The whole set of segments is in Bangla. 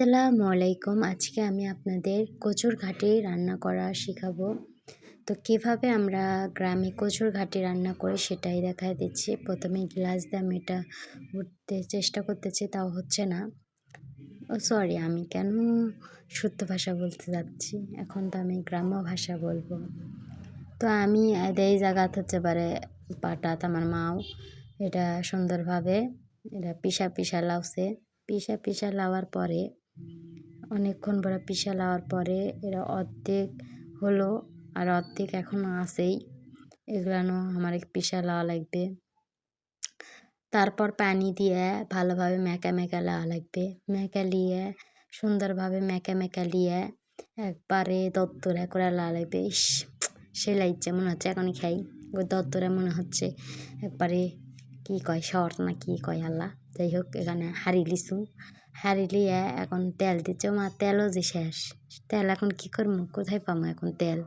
আসসালামু আলাইকুম। আজকে আমি আপনাদের কচুর ঘাটি রান্না করা শেখাবো। তো কীভাবে আমরা গ্রামে কচুর ঘাটি রান্না করি সেটাই দেখায় দিচ্ছি। প্রথমে গ্লাস দিয়ে আমি এটা উঠতে চেষ্টা করতেছি, তাও হচ্ছে না। ও সরি, আমি কেন শুদ্ধ ভাষা বলতে যাচ্ছি? এখন তো আমি গ্রাম্য ভাষা বলব। তো আমি এই জায়গাতে হচ্ছে পারে পাটাত, আমার মাও, এটা সুন্দরভাবে, এটা পিসা পিসা লাউছে। পিসা পিসা লাওয়ার পরে অনেকক্ষণ পরে পিসা লাওয়ার পরে এরা অর্ধেক হলো আর অর্ধেক এখনও আসেই এগুলানো আমার এক পিসা লাওয়া লাগবে। তারপর পানি দিয়ে ভালোভাবে মেকা মেকা লাওয়া লাগবে। মেকা লিয়ে, সুন্দরভাবে মেকা মেকা লিয়ে একবারে দত্তরে করে লাওয়া লাগবে। ইস, সেলাই ইচ্ছে মনে হচ্ছে এখনই খাই। দত্তরে মনে হচ্ছে একবারে কি কয়, শর্ট না কি কয়, আল্লাহ। যাই হোক এখানে হারি লিচু। হারি লিয়ে এখন তেল দিচ্ছে। মা, তেলও যে শেষ। তেল এখন কি করব কোথায় পাবো এখন তেল?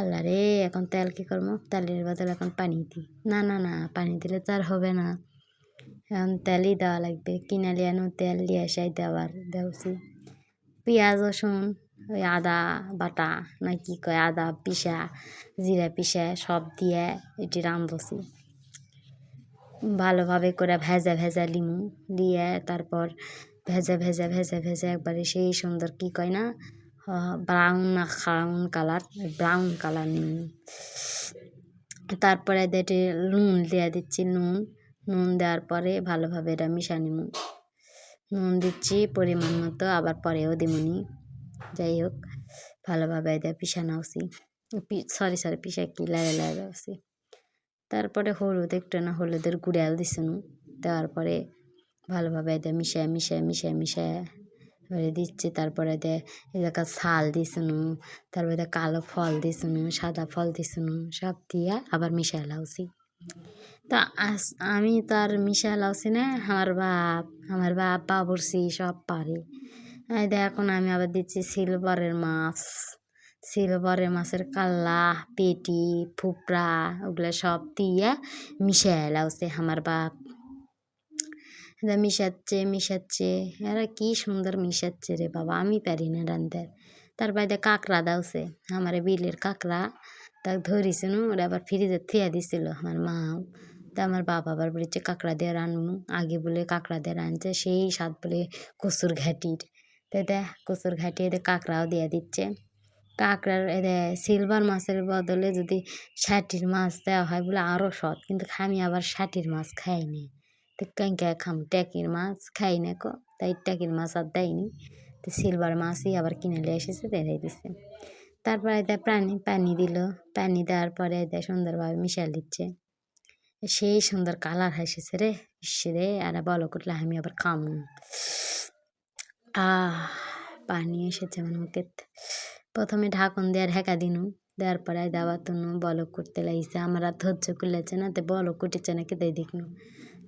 আল্লাহ রে, এখন তেল কী করব তেলের বদলে এখন পানি দিই না না না, পানি দিলে তো আর হবে না। এখন তেলই দেওয়া লাগবে। কিনা লিয়ানো তেল দিয়ে আসাই দেওয়ার, দেওছি। পেঁয়াজ, রসুন, ওই আদা বাটা, না কি কয়, আদা, পিসা, জিরা পিসা সব দিয়ে এটি রান্ধছি ভালোভাবে করে ভেজা ভেজা লিমু দিয়ে তারপর ভেজা ভেজা ভেজা ভেজা একবারে সেই সুন্দর কি কয় না? ব্রাউন না খাউন কালার ব্রাউন কালার তারপরে এটি নুন দিয়ে দিচ্ছি, নুন। নুন দেওয়ার পরে ভালোভাবে এটা মিশা নিমু। নুন দিচ্ছি পরিমাণ মতো, আবার পরেও দিমুনি। যাই হোক, ভালোভাবে এটা পিসানো উচি সরি সরি পিসা কি, লাগে লাগে উচি তারপরে হলুদ, একটু না হলুদের গুড়াল দিছিল দেওয়ার পরে ভালোভাবে এতে মিশায় মিশায় মিশায় মিশায় এবারে দিচ্ছি। তারপরে এতে এলাকা ছাল দিছুনু, তারপরে কালো ফল দিছুনু, সাদা ফল দিছুনু, সব দিয়ে আবার মিশায় লাউছি। তা আমি তার মিশায় লাউছি না, আমার বাপ আমার বাপ বাবরসি সব পারে। এখন আমি আবার দিচ্ছি সিলভারের মাছ। সিলভারের মাছের কাল্লা, পেটি, ফুপড়া, ওগুলো সব দিয়ে মিশিয়ে লাউছে আমার বাপ। মিশাচ্ছে মিশাচ্ছে, এরা কি সুন্দর মিশাচ্ছে রে বাবা, আমি পারি না রান্ধতে তার বাইরে কাঁকড়া দাওছে আমার বিলের কাঁকড়া, তাকে ধরিছিল ওরা আবার ফ্রিজে থিয়া দিছিল আমার মাও। তা আমার বাবা আবার বলেছে, কাঁকড়া দিয়ে রানবো আগে বলে কাঁকড়া দিয়ে রানছে সেই স্বাদ বলে কচুর ঘাটির। তো দেখ কচুর ঘাটি এদের কাঁকড়াও দিয়ে দিচ্ছে। কাঁকড়ার সিলভার মাছের বদলে যদি ষাটির মাছ দেওয়া হয় বলে আরও সৎ। কিন্তু আমি আবার ষাটির মাছ খাইনি। তো কাঁকা খাম, ট্যাকির মাছ খাই না কো, তাই ট্যাকির মাছ আর দেয়নি তো সিলভার মাছই আবার কিনে নিয়ে এসেছে দিয়ে দিচ্ছে তারপরে এদের পানি পানি দিল। পানি দেওয়ার পরে এদের সুন্দরভাবে মিশাল দিচ্ছে সেই সুন্দর কালার এসেছে রে রে, আর বলো করলে আমি আবার খাম। আহ, পানি এসেছে আমার মুখে প্রথমে ঢাকন দিয়ে ঢেকা দিনু। দেওয়ার পরে দাবার তুনু, বলক করতে লাগিয়েছে আমরা ধৈর্য করলেছে না, তো বলক কুটেছে না কেটে দেখনু।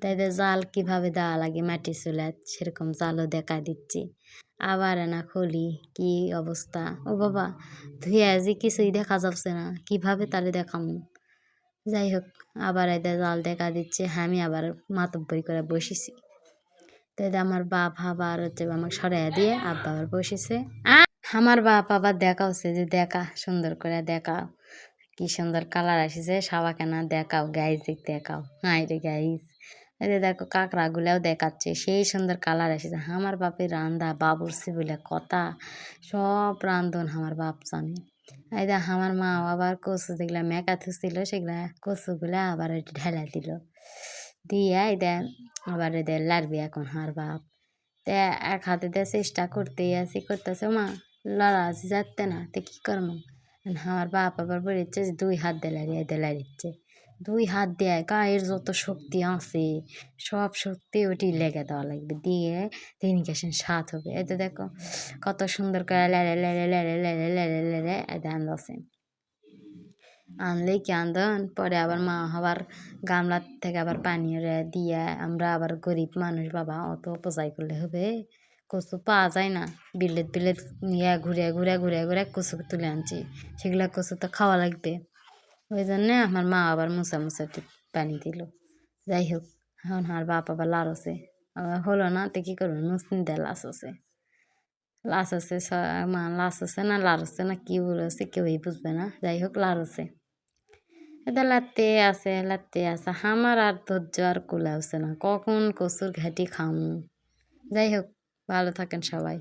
তাই জাল কীভাবে দেওয়া লাগে মাটি চুলাত সেরকম জালও দেখা দিচ্ছি। আবার না খলি, কি অবস্থা? ও বাবা, ধুয়ে যে কিছুই দেখা যাচ্ছে না, কীভাবে তাহলে দেখামু? যাই হোক, আবার এদের জাল দেখা দিচ্ছে, আমি আবার মাতব্বরি করে বসেছি। তাই আমার বাপ আবার হচ্ছে আমাকে সরাইয়া দিয়ে আব্বা আবার বসেছে। আমার বাপ আবার দেখাওছে যে, দেখা, সুন্দর করে দেখা কি সুন্দর কালার আসেছে সাবা কেনা দেখাও গাইজ দেখাও। হাই রে গাইজ এই দেখো, কাঁকড়াগুলাও দেখাচ্ছে, সেই সুন্দর কালার এসেছে আমার বাপের রান্দা বাবুরসি বলে কথা, সব রান্ধন আমার বাপ জানে। এই দেখ আমার মা আবার কচু যেগুলো মেকা থুছিল সেগুলা কচুগুলা আবার ঢেলা দিল। দিয়ে এই দেখ আবার এদের লাড়বি এখন আমার বাপ। তে এক হাতে দিয়ে চেষ্টা করতেই আছি, করতেছে মা। লড়া যাচ্ছে না তো কী করব আমার বাপ আবার বলেছে যে দুই হাত দিয়ে লাড়িচ্ছে দুই হাত দেয় গায়ের যত শক্তি আছে সব শক্তি ওটি লেগে দেওয়া লাগবে দিয়ে তিনি গেছেন স্বাদ হবে এতে দেখো কত সুন্দর করে লেড়ে লেড়ে লেড়ে লেড়ে লেড়ে লেড়ে এতে আনছে আনলেই কি আন্দন পরে আবার মা আবার গামলার থেকে আবার পানি দিয়ে আমরা আবার গরিব মানুষ বাবা অত অপচয় করলে হবে কচু পাওয়া যায় না। বিলেত বিলেত নিয়ে ঘুরে ঘুরে ঘুরে ঘুরে কচু তুলে আনছি। সেগুলো কচু তো খাওয়া লাগবে। ওই জন্যে আমার মা আবার মুসা মুসা পানি দিল। যাই হোক, এখন আর বাপ আবার লাড়ছে আবার হলো না, তো কী করব? নুসনি দিয়ে লাস আছে। লাশ আছে মা লাশ আছে না লার আছে না, কি বলেছে কেউই বুঝবে না। যাই হোক লার আছে। এটা লাত্তে আছে লাত্তে আছে। আমার আর ধৈর্য আর কুলাওছে না। কখন কচুর ঘাটি খামু? যাই হোক ভালো থাকেন সবাই।